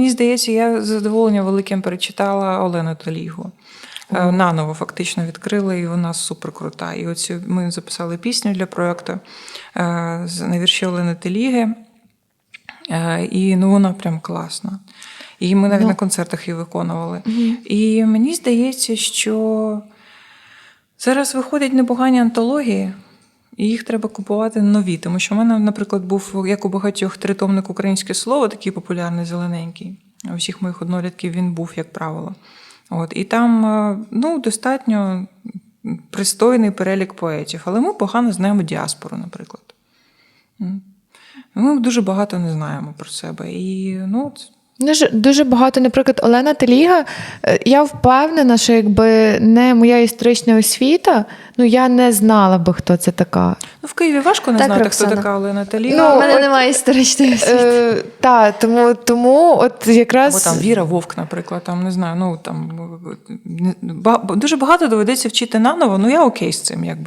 мені здається, я з задоволенням великим перечитала Олену Талігу. Е, Наново фактично відкрили, і вона супер крута. І оці ми записали пісню для проєкту е, на вірші Олени Теліги. Е, І ну, вона прям класна. І ми навіть Ну. на концертах її виконували. І мені здається, що зараз виходять непогані антології, і їх треба купувати нові. Тому що в мене, наприклад, був, як у багатьох тритомник українське слово, такий популярний зелененький. У всіх моїх однолітків він був, як правило. От, і там е, ну, достатньо пристойний перелік поетів, але ми погано знаємо діаспору, наприклад. Ми дуже багато не знаємо про себе. І ну, Дуже, дуже багато, наприклад, Олена Теліга. е, Я впевнена, що якби не моя історична освіта, ну я не знала би, хто це така. Ну, в Києві важко не Так, знати, Роксана. хто така Олена Ну, Таліга. У мене от- немає історичної освіти. Е, та, тому, тому от якраз. Або там Віра Вовк, наприклад, там не знаю, ну там дуже багато доведеться вчити наново, ну я окей з цим, якби.